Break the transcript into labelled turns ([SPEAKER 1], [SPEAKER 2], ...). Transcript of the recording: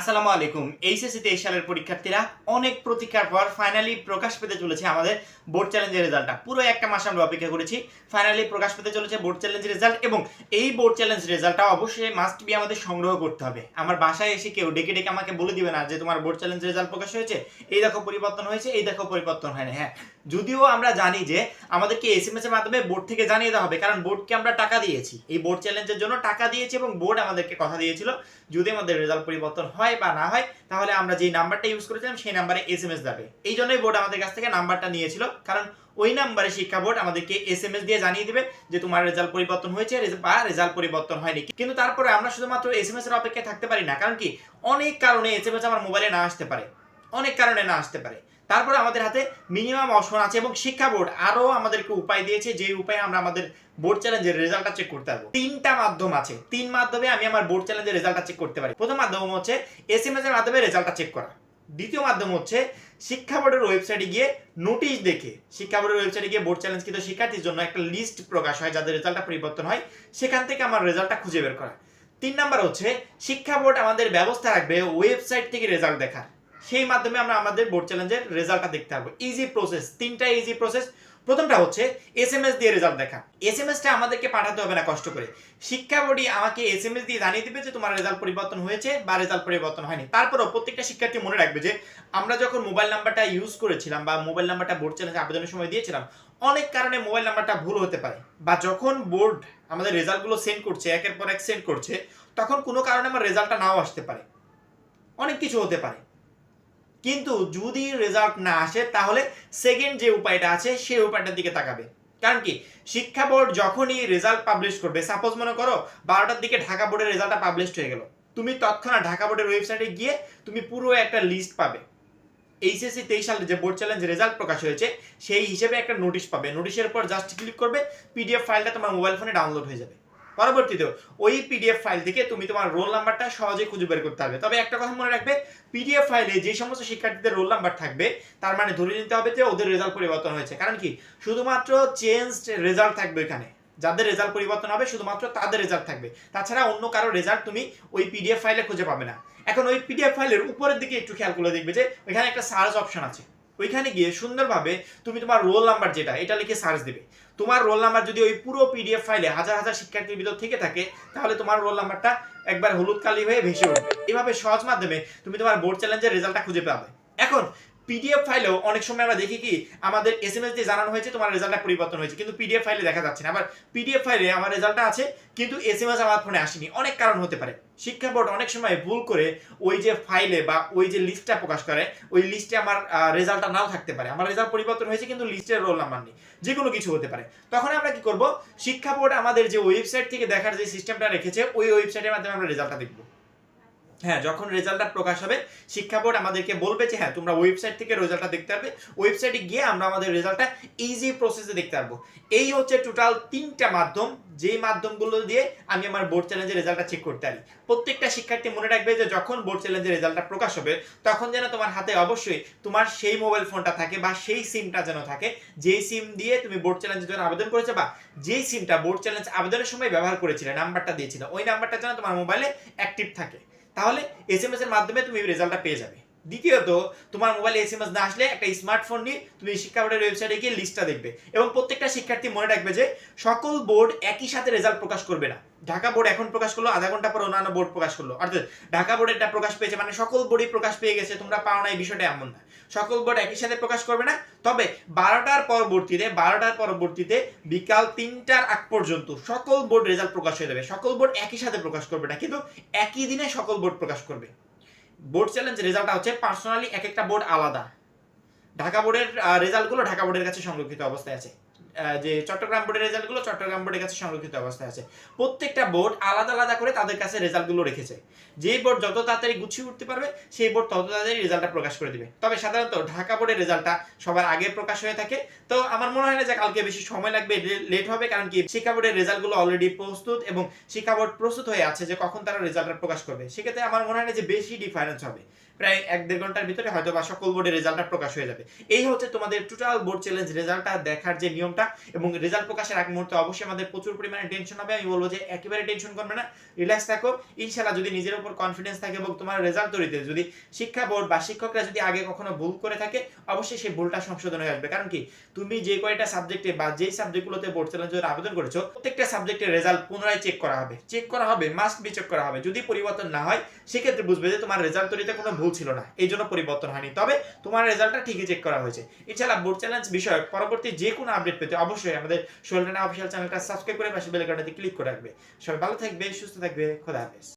[SPEAKER 1] আসসালামু আলাইকুম। এইচএসসি তেইশ সালের পরীক্ষার্থীরা অনেক প্রতীক্ষার পর ফাইনালি প্রকাশ পেতে চলেছে আমাদের বোর্ড চ্যালেঞ্জের রেজাল্টটা পুরো একটা মাস আমরা অপেক্ষা করেছি। ফাইনালি প্রকাশ পেতে চলেছে বোর্ড চ্যালেঞ্জের রেজাল্ট এবং এই বোর্ড চ্যালেঞ্জ রেজাল্টটা অবশ্যই মাস্ট বি আমাদের সংগ্রহ করতে হবে। আমার বাসায় এসে কেউ ডেকে ডেকে আমাকে বলে দিবে না যে তোমার বোর্ড চ্যালেঞ্জ রেজাল্ট প্রকাশ হয়েছে। এই দেখো পরিবর্তন হয়েছে, এই দেখো পরিবর্তন হয়নি। হ্যাঁ যদিও আমরা জানি যে আমাদেরকে এসএমএস এর মাধ্যমে বোর্ড থেকে জানিয়ে দেওয়া হবে, কারণ বোর্ডকে আমরা টাকা দিয়েছি। এই বোর্ড চ্যালেঞ্জের জন্য টাকা দিয়েছি এবং বোর্ড আমাদেরকে কথা দিয়েছিল, যদি আমাদের রেজাল্ট পরিবর্তন হয় বা না হয়, তাহলে আমরা যে নাম্বারটা ইউজ করেছিলাম, সেই নাম্বারে এস এম এস যাবে। এই জন্যই বোর্ড আমাদের কাছ থেকে নাম্বারটা নিয়েছিল, কারণ ওই নাম্বারে শিক্ষা বোর্ড আমাদেরকে এস এম এস দিয়ে জানিয়ে দিবে যে তোমার রেজাল্ট পরিবর্তন হয়েছে বা রেজাল্ট পরিবর্তন হয়নি। কিন্তু তারপরে আমরা শুধুমাত্র এসএমএস এর অপেক্ষায় থাকতে পারি না, কারণ কি? অনেক কারণে এস এম এস আমার মোবাইলে না আসতে পারে। অনেক কারণে না আসতে পারে। তারপরে আমাদের হাতে মিনিমাম অপশন আছে এবং শিক্ষা বোর্ড আরও আমাদেরকে উপায় দিয়েছে, যে উপায়ে আমরা আমাদের বোর্ড চ্যালেঞ্জের রেজাল্টটা চেক করতে পারব। তিনটা মাধ্যম আছে। তিন মাধ্যমে আমি আমার বোর্ড চ্যালেঞ্জের রেজাল্টটা চেক করতে পারি। প্রথম মাধ্যম হচ্ছে এসএমএস এর মাধ্যমে রেজাল্টটা চেক করা। দ্বিতীয় মাধ্যম হচ্ছে শিক্ষা বোর্ডের ওয়েবসাইটে গিয়ে নোটিশ দেখে। শিক্ষা বোর্ডের ওয়েবসাইটে গিয়ে বোর্ড চ্যালেঞ্জ কিন্তু শিক্ষার্থীর জন্য একটা লিস্ট প্রকাশ হয়, যাদের রেজাল্টটা পরিবর্তন হয়। সেখান থেকে আমার রেজাল্টটা খুঁজে বের করা। তিন নাম্বার হচ্ছে, শিক্ষা বোর্ড আমাদের ব্যবস্থা রাখবে ওয়েবসাইট থেকে রেজাল্ট দেখার। সেই মাধ্যমে আমরা আমাদের বোর্ড চ্যালেঞ্জের রেজাল্টটা দেখতে পারব। ইজি প্রসেস তিনটা ইজি প্রসেস প্রথমটা হচ্ছে এস এম এস দিয়ে রেজাল্ট দেখা। এসএমএসটা আমাদেরকে পাঠাতে হবে না কষ্ট করে। শিক্ষা বোর্ডই আমাকে এস এম এস দিয়ে জানিয়ে দিবে যে তোমার রেজাল্ট পরিবর্তন হয়েছে বা রেজাল্ট পরিবর্তন হয়নি। তারপরও প্রত্যেকটা শিক্ষার্থী মনে রাখবে যে আমরা যখন মোবাইল নাম্বারটা ইউজ করেছিলাম বা মোবাইল নাম্বারটা বোর্ড চ্যালেঞ্জে আবেদনের সময় দিয়েছিলাম, অনেক কারণে মোবাইল নাম্বারটা ভুল হতে পারে বা যখন বোর্ড আমাদের রেজাল্টগুলো সেন্ড করছে, একের পর এক সেন্ড করছে, তখন কোনো কারণে আমার রেজাল্টটা নাও আসতে পারে। অনেক কিছু হতে পারে। কিন্তু যদি রেজাল্ট না আসে, তাহলে সেকেন্ড যে উপায়টা আছে সেই উপায়টার দিকে তাকাবে। কারণ কি? শিক্ষা বোর্ড যখনই রেজাল্ট পাবলিশ করবে সাপোজ মনে করো বারোটার দিকে ঢাকা বোর্ডের রেজাল্টটা পাবলিশ হয়ে গেল। তুমি তৎক্ষণাৎ ঢাকা বোর্ডের ওয়েবসাইটে গিয়ে তুমি পুরো একটা লিস্ট পাবে। এইচএসসি তেইশ সালে যে বোর্ড চ্যালেঞ্জ রেজাল্ট প্রকাশ হয়েছে, সেই হিসেবে একটা নোটিশ পাবে। নোটিশের পর জাস্ট ক্লিক করবে পিডিএফ ফাইলটা তোমার মোবাইল ফোনে ডাউনলোড হয়ে যাবে। পরবর্তীতে ওই পিডিএফ ফাইল থেকে তুমি তোমার রোল নাম্বারটা সহজে খুঁজে বের করতে হবে তবে একটা কথা মনে রাখবে পিডিএফ ফাইলে যে সমস্ত শিক্ষার্থীদের রোল নাম্বার থাকবে, তার মানে ধরে নিতে হবে যে ওদের রেজাল্ট পরিবর্তন হয়েছে। কারণ কি? শুধুমাত্র চেঞ্জড রেজাল্ট থাকবে এখানে যাদের রেজাল্ট পরিবর্তন হবে, শুধুমাত্র তাদের রেজাল্ট থাকবে। তাছাড়া অন্য কারও রেজাল্ট তুমি ওই পিডিএফ ফাইলে খুঁজে পাবে না। এখন ওই পিডিএফ ফাইলের উপরের দিকে একটু খেয়াল করে দেখবে যে ওইখানে একটা সার্চ অপশন আছে। ওইখানে গিয়ে সুন্দরভাবে তুমি তোমার রোল নাম্বার যেটা, এটা লিখে সার্চ দেবে। তোমার রোল নাম্বার যদি ওই পুরো পিডিএফ ফাইলে হাজার হাজার শিক্ষার্থীর ভিতর থেকে থাকে, তাহলে তোমার রোল নাম্বারটা একবার হলুদ কালি হয়ে ভেসে উঠবে। এভাবে সহজ মাধ্যমে তুমি তোমার বোর্ড চ্যালেঞ্জের রেজাল্টটা খুঁজে পাবে। এখন পিডিএফ ফাইলেও অনেক সময় আমরা দেখি কি, আমাদের এস এম এস দিয়ে জানানো হয়েছে, তোমার রেজাল্টটা পরিবর্তন হয়েছে। কিন্তু পিডিএফ ফাইলে দেখা যাচ্ছে না। আবার পিডিএফ ফাইলে আমার রেজাল্টটা আছে, কিন্তু এস এম এস আমার ফোনে আসেনি। অনেক কারণ হতে পারে। শিক্ষা বোর্ড অনেক সময় ভুল করে ওই যে ফাইলে বা ওই যে লিস্টটা প্রকাশ করে, ওই লিস্টে আমার রেজাল্টটা নাও থাকতে পারে। আমার রেজাল্ট পরিবর্তন হয়েছে, কিন্তু লিস্টের রোল নাম্বার নেই। যে কোনো কিছু হতে পারে। তখন আমরা কি করব? শিক্ষা বোর্ড আমাদের যে ওয়েবসাইট থেকে দেখার যে সিস্টেমটা রেখেছে, ওই ওয়েবসাইটের মাধ্যমে আমরা রেজাল্টটা দেখব। হ্যাঁ যখন রেজাল্টটা প্রকাশ হবে, শিক্ষা বোর্ড আমাদেরকে বলবে যে হ্যাঁ তোমরা ওয়েবসাইট থেকে রেজাল্টটা দেখতে পারবে। ওয়েবসাইটে গিয়ে আমরা আমাদের রেজাল্টটা ইজি প্রসেসে দেখতে পারব। এই হচ্ছে টোটাল তিনটা মাধ্যম। যেই মাধ্যমগুলো দিয়ে আমি আমার বোর্ড চ্যালেঞ্জের রেজাল্টটা চেক করতে পারি। প্রত্যেকটা শিক্ষার্থী মনে রাখবে যে, যখন বোর্ড চ্যালেঞ্জের রেজাল্টটা প্রকাশ হবে, তখন যেন তোমার হাতে অবশ্যই তোমার সেই মোবাইল ফোনটা থাকে বা সেই সিমটা যেন থাকে। যেই সিম দিয়ে তুমি বোর্ড চ্যালেঞ্জের জন্য আবেদন করেছ বা যেই সিমটা বোর্ড চ্যালেঞ্জ আবেদনের সময় ব্যবহার করেছিলে নাম্বারটা দিয়েছিলে, ওই নাম্বারটা যেন তোমার মোবাইলে অ্যাক্টিভ থাকে। তাহলে এস এর মাধ্যমে তুমি রেজাল্টটা পেয়ে যাবে। দ্বিতীয়ত, তোমার মোবাইলে এসএমএস না আসলে একটা স্মার্টফোন নিয়ে তুমি শিক্ষা বোর্ডের ওয়েবসাইটে গিয়ে লিস্টটা দেখবে এবং প্রত্যেকটা শিক্ষার্থী মনে রাখবে যে সকল বোর্ড একই সাথে রেজাল্ট প্রকাশ করবে না। ঢাকা বোর্ড এখন প্রকাশ করল, আধা ঘণ্টা পর অন্যান্য বোর্ড প্রকাশ করল। অর্থাৎ ঢাকা বোর্ডেরটা প্রকাশ পেয়েছে মানে সকল বোর্ডই প্রকাশ পেয়ে গেছে, তোমরা পাও না, এই বিষয়টা এমন না। সকল বোর্ড একই সাথে প্রকাশ করবে না, তবে বারোটার পরবর্তীতে বারোটার পরবর্তীতে বিকাল তিনটার আগ পর্যন্ত সকল বোর্ড রেজাল্ট প্রকাশ হয়ে যাবে। সকল বোর্ড একই সাথে প্রকাশ করবে না, কিন্তু একই দিনে সকল বোর্ড প্রকাশ করবে। বোর্ড চ্যালেঞ্জ রেজাল্টটা হচ্ছে পার্সোনালি এক একটা বোর্ড আলাদা। ঢাকা বোর্ডের রেজাল্টগুলো ঢাকা বোর্ডের কাছে সংরক্ষিত অবস্থায় আছে। যে চট্টগ্রাম বোর্ডের রেজাল্টগুলো চট্টগ্রাম বোর্ডের কাছে সংরক্ষিত অবস্থায় আছে। প্রত্যেকটা বোর্ড আলাদা আলাদা করে তাদের কাছে রেজাল্টগুলো রেখেছে। যে বোর্ড যত তাড়াতাড়ি গুছিয়ে উঠতে পারবে, সেই বোর্ড তত তাড়াতাড়ি রেজাল্টটা প্রকাশ করে দিবে। তবে সাধারণত ঢাকা বোর্ডের রেজাল্টটা সবার আগে প্রকাশ হয়ে থাকে। তো আমার মনে হয় না যে কালকে বেশি সময় লাগবে লেট হবে, কারণ কি শিক্ষা বোর্ডের রেজাল্টগুলো অলরেডি প্রস্তুত এবং শিক্ষা বোর্ড প্রস্তুত হয়ে আছে যে কখন তারা রেজাল্টটা প্রকাশ করবে। সেক্ষেত্রে আমার মনে হয় না যে বেশি ডিফারেন্স হবে। প্রায় এক দেড় ঘণ্টার ভিতরে হয়তো বা সকল বোর্ডের রেজাল্টটা প্রকাশ হয়ে যাবে। এই হচ্ছে তোমাদের টোটাল বোর্ড চ্যালেঞ্জ রেজাল্টটা দেখার যে নিয়মটা এবং রেজাল্ট প্রকাশের আগ মুহূর্তে অবশ্যই আমাদের প্রচুর পরিমাণে টেনশন হবে। আমি বলব যে একেবারে টেনশন করবে না। রিল্যাক্স থাকো। ইনশাল্লাহ যদি নিজের উপর কনফিডেন্স থাকে এবং তোমার রেজাল্ট তৈরিতে যদি শিক্ষা বোর্ড বা শিক্ষকরা যদি আগে কখনো ভুল করে থাকে, অবশ্যই সেই ভুলটা সংশোধন হয়ে আসবে। কারণ কি? তুমি যে কয়টা সাবজেক্টে বা যেই সাবজেক্টগুলোতে বোর্ড চ্যালেঞ্জের আবেদন করেছ, প্রত্যেকটা সাবজেক্টের রেজাল্ট পুনরায় চেক করা হবে। চেক করা হবে মাস্ট বি চেক করা হবে। যদি পরিবর্তন না হয়, সেক্ষেত্রে বুঝবে যে তোমার রেজাল্ট তৈরিতে কোনো ভুল ছিল না। এই জন্য পরিবর্তন হয়নি। তবে তোমার রেজাল্টটা ঠিকই চেক করা হয়েছে। এছাড়া বোর্ড চ্যালেঞ্জ বিষয়ক পরবর্তী যে কোনো আপডেট পেতে অবশ্যই আমাদের সোহেল অফিসিয়াল চ্যানেলটা সাবস্ক্রাইব করে পাশে বেল আইকনটাতে ক্লিক করে রাখবে। সবাই ভালো থাকবে, সুস্থ থাকবে, খোদা হাফেজ।